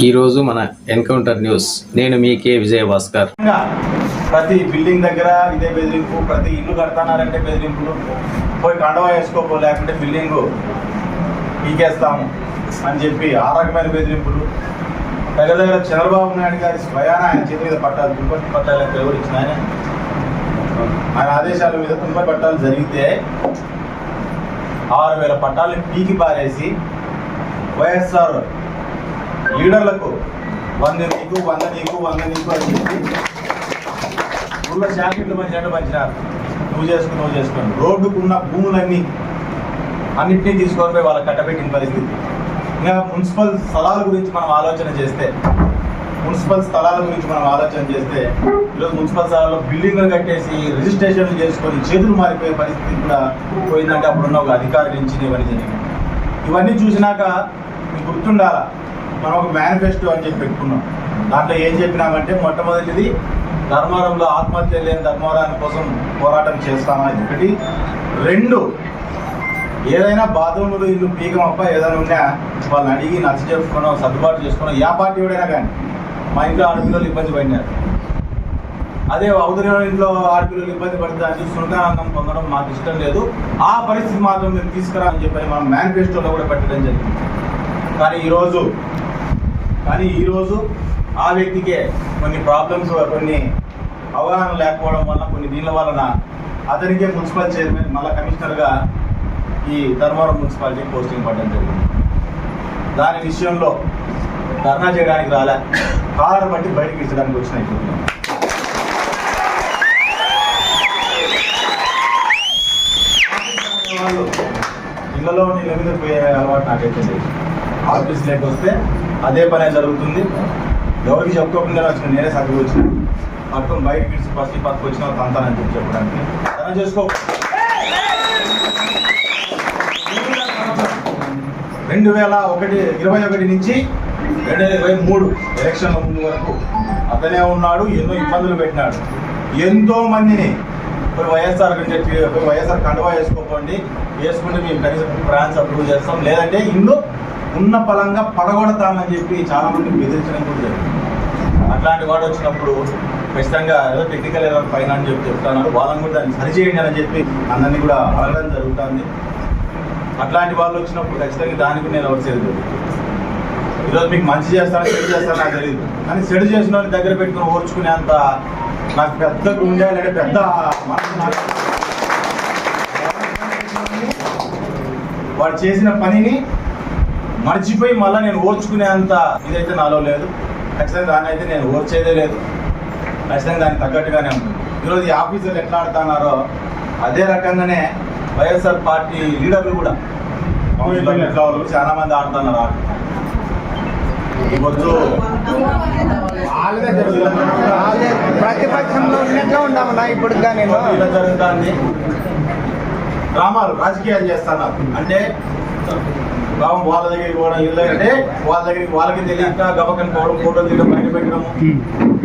ఈరోజు మన encounter news. నేను మీ కే విజయ భాస్కర్ ప్రతి బిల్డింగ్ దగ్గర ఇదే బెదిరింపు ప్రతి ఇల్లు కడతానారంటే బెదిరింపులు. పోయి కండవా వేసుకోపో లేకుంటే బిల్డింగ్ పీకేస్తాము అని చెప్పి ఆ రకమైన బెదిరింపులు. దగ్గర దగ్గర చంద్రబాబు నాయుడు గారి స్వయాన ఆయన చేతి మీద పట్టాలి తుంపటి పట్టాలి ఎవరిచ్చిన ఆయన. ఆయన ఆదేశాల మీద తుంపటి పట్టాలు జరిగితే ఆరు వేల పట్టాలని పీకి పారేసి వైఎస్ఆర్ లీడర్లకు వంద నీకు వంద నీకు వంద నీకు అని చెప్పి ఊళ్ళో జాకెట్లు పంచినట్టు పంచినారు. నువ్వు చేసుకుని నువ్వు చేసుకుని రోడ్డుకున్న భూములన్నీ అన్నింటినీ తీసుకొని పోయి వాళ్ళకి కట్టబెట్టిన పరిస్థితి. ఇంకా మున్సిపల్ స్థలాల గురించి మనం ఆలోచన చేస్తే మున్సిపల్ స్థలాల గురించి మనం ఆలోచన చేస్తే ఈరోజు మున్సిపల్ స్థలాల్లో బిల్డింగ్లు కట్టేసి రిజిస్ట్రేషన్లు చేసుకొని చేతులు మారిపోయే పరిస్థితి కూడా పోయిందంటే అప్పుడున్న ఒక అధికారి నుంచి ఇవన్నీ జరిగింది ఇవన్నీ చూసినాక మీకు గుర్తుండాలా? మనం ఒక మేనిఫెస్టో అని చెప్పి పెట్టుకున్నాం. దాంట్లో ఏం చెప్పినామంటే మొట్టమొదటిది ధర్మారంలో ఆత్మహత్య లేని ధర్మవరాన్ని కోసం పోరాటం చేస్తామని ఒకటి రెండు ఏదైనా బాధములు ఇల్లు పీకమప్ప ఏదైనా ఉన్నా వాళ్ళని అడిగి నచ్చ చేసుకున్నాం సర్దుబాటు చేసుకున్నాం ఏ పార్టీ ఎవడైనా కానీ మా ఇంట్లో ఆడపిల్లలు ఇబ్బంది పడినారు. అదే అవతలి ఇంట్లో ఆడపిల్లలు ఇబ్బంది పడితే అది పొందడం మాకు ఇష్టం లేదు. ఆ పరిస్థితి మాత్రం మీరు తీసుకురా అని చెప్పి మనం మేనిఫెస్టోలో కూడా పెట్టడం జరిగింది. కానీ ఈరోజు కానీ ఈరోజు ఆ వ్యక్తికే కొన్ని ప్రాబ్లమ్స్ కొన్ని అవగాహన లేకపోవడం వల్ల కొన్ని దీనిల వలన అతనికే మున్సిపల్ చైర్మన్ మళ్ళీ కమిషనర్గా ఈ ధర్మవరం మున్సిపాలిటీ పోస్టింగ్ పడడం జరిగింది. దాని విషయంలో ధర్నా చేయడానికి రాలే. కాలర్ బట్టి బయటకు ఇచ్చడానికి వచ్చిన వాళ్ళు ఇళ్ళలో నీళ్ళ మీద పోయే అలవాటు నాకైతే లేదు. ఆఫీస్ లేక వస్తే అదే పనే జరుగుతుంది. ఎవరికి చెప్పుకోకుండా వచ్చిన నేనే సర్దుకు వచ్చిన. పట్టుకొని బయట పిలిచి ఫస్ట్ పక్కకు వచ్చిన తంతానని చెప్పి చెప్పడానికి. తన చేసుకో. రెండు వేల ఒకటి ఇరవై ఒకటి నుంచి రెండు వేల ఇరవై మూడు ఎలక్షన్ల ముందు వరకు అతనే ఉన్నాడు ఎన్నో ఇబ్బందులు పెట్టినాడు. ఎంతో మందిని ఇప్పుడు వైఎస్ఆర్ కంటే వైఎస్ఆర్ కండువా వేసుకోకండి. వేసుకుంటే మేము కనీసం ప్రాన్స్ అప్రూవ్ చేస్తాం. లేదంటే ఇల్లు ఉన్న పలంగా పడగొడతామని చెప్పి చాలా మంది బెదిరించడం కూడా జరిగింది. అట్లాంటి వాడు వచ్చినప్పుడు ఖచ్చితంగా ఏదో టెక్నికల్ ఏదో పైన అని చెప్పి చెప్తున్నారు వాళ్ళని కూడా దాన్ని సరిచేయండి అని చెప్పి అందరినీ కూడా అడగడం జరుగుతుంది. అట్లాంటి వాళ్ళు వచ్చినప్పుడు ఖచ్చితంగా దానికి నేను ఎవరు చేయలేదు ఈరోజు మీకు మంచి చేస్తాను చెడు చేస్తాను నాకు తెలియదు కానీ చెడు చేసిన వాళ్ళని దగ్గర పెట్టుకుని ఓర్చుకునేంత నాకు పెద్ద గుండె లేదా పెద్ద నాకు వాడు చేసిన పనిని మర్చిపోయి మళ్ళీ నేను ఓర్చుకునేంత ఇదైతే నాలో లేదు. ఖచ్చితంగా దాన్ని అయితే నేను ఓర్చేదే లేదు. ఖచ్చితంగా దానికి తగ్గట్టుగానే ఉంటుంది. ఈరోజు ఈ ఆఫీసర్లు ఎట్లా ఆడుతున్నారో అదే రకంగానే వైఎస్ఆర్ పార్టీ లీడర్లు కూడా. కౌన్సిలర్లు ఎట్లా వాళ్ళు చాలా మంది ఆడుతున్నారు. ఇవ్వచ్చు ప్రతిపక్షంలో ఉన్నట్లా ఇప్పుడు ఇలా జరుగుతుంది. డ్రామాలు రాజకీయాలు చేస్తున్నారు. అంటే పాపం వాళ్ళ దగ్గరికి పోవడం అంటే వాళ్ళ దగ్గరికి వాళ్ళకి తెలియక గబకని పోవడం ఫోటోలు దిగడం బయట పెట్టడము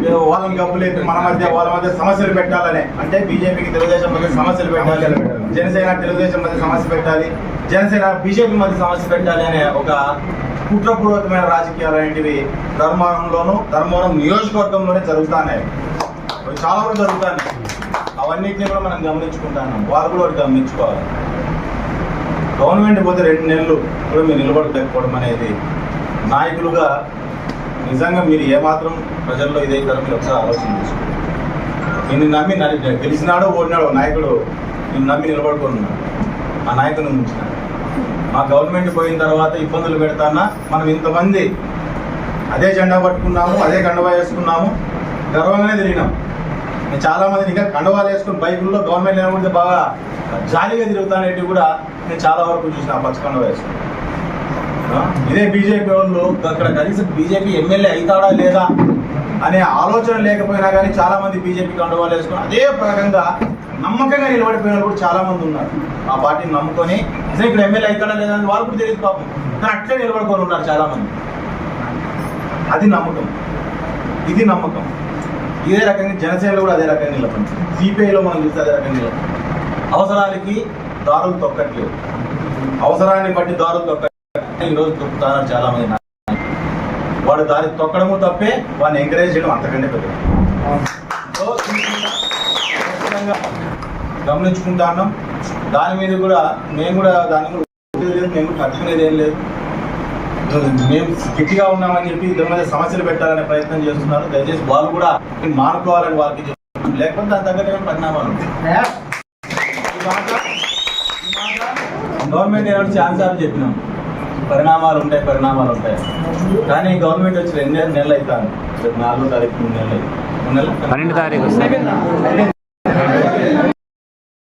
ఏదో వాళ్ళని గబ్బు లేదు మన మధ్య వాళ్ళ మధ్య సమస్యలు పెట్టాలనే. అంటే బీజేపీకి తెలుగుదేశం మధ్య సమస్యలు పెట్టాలి. జనసేన తెలుగుదేశం మధ్య సమస్య పెట్టాలి. జనసేన బీజేపీ మధ్య సమస్య పెట్టాలి అనే ఒక కుట్రపూర్వకమైన రాజకీయాలు అనేటివి ధర్మవరంలోను ధర్మవరం నియోజకవర్గంలోనే జరుగుతున్నాయి. చాలా కూడా జరుగుతున్నాయి. అవన్నిటిని కూడా మనం గమనించుకుంటున్నాం వారు కూడా గమనించుకోవాలి. గవర్నమెంట్ పోతే రెండు నెలలు కూడా మీరు నిలబడలేకపోవడం అనేది నాయకులుగా నిజంగా మీరు ఏమాత్రం ప్రజల్లో ఇదైతారో మీరు ఒకసారి ఆలోచన చేసుకోండి. నిన్ను నమ్మి నడి- గెలిచినాడో ఓడినాడో నాయకుడు నిన్ను నమ్మి నిలబడుకున్నాడు ఆ నాయకుని ఉంచినాడు మా గవర్నమెంట్ పోయిన తర్వాత ఇబ్బందులు పెడతానా? మనం ఇంతమంది అదే జెండా పట్టుకున్నాము అదే కండవా వేసుకున్నాము గర్వంగానే తిరిగినాం. నేను చాలా మంది ఇంకా కండవాలు వేసుకుని బైకుల్లో గవర్నమెంట్ లేకపోతే బాగా జాలీగా తిరుగుతానేటి కూడా నేను చాలా వరకు చూసిన పచ్చకొండ వయసు. ఇదే బీజేపీ వాళ్ళు అక్కడ కనీసం బీజేపీ ఎమ్మెల్యే అవుతాడా లేదా అనే ఆలోచన లేకపోయినా కానీ చాలా మంది బీజేపీ కండువాలు వేసుకుని అదే ప్రకారంగా నమ్మకంగా నిలబడిపోయిన వాళ్ళు కూడా చాలా మంది ఉన్నారు. ఆ పార్టీని నమ్ముకొని నిజంగా ఇక్కడ ఎమ్మెల్యే అవుతాడా లేదా అని వాళ్ళు కూడా తెలియదు పాపం. కానీ అట్లే నిలబడుకొని ఉన్నారు చాలా మంది అది నమ్మకం. ఇది నమ్మకం. ఇదే రకంగా జనసేనలో కూడా అదే రకంగా నిలబడి సిపిఐలో మనం చూస్తే అదే రకంగా నిలబడి అవసరాలకి దారులు తొక్కట్లేదు. అవసరాన్ని బట్టి దారులు తొక్కట్లేదు. ఈరోజు తొక్కుతారు చాలా మంది వాడు దారి తొక్కడము తప్పే వాడిని ఎంకరేజ్ చేయడం అంతకంటే పెద్ద గమనించుకుంటా ఉన్నాం. దాని మీద కూడా మేము కూడా దాని కూడా లేదు, మేము కూడా తట్టుకునేది ఏం లేదు. మేము గట్టిగా ఉన్నామని చెప్పి ఇద్దరి మీద సమస్యలు పెట్టాలనే ప్రయత్నం చేస్తున్నారు. దయచేసి వాళ్ళు కూడా మానుకోవాలని వాళ్ళకి చెప్తున్నాం. లేకపోతే దాని తగ్గట్టుగా పరిణామాలు ఉంటాయి. ఈ మాట- ఈ మాట గవర్నమెంట్ ఏమైనా ఛాన్స్ అని చెప్పినాం. పరిణామాలు ఉంటాయి పరిణామాలు ఉంటాయి. కానీ గవర్నమెంట్ వచ్చి రెండు నెలలు అవుతాను నాలుగో తారీఖు మూడు నెలలు. పన్నెండు తారీఖు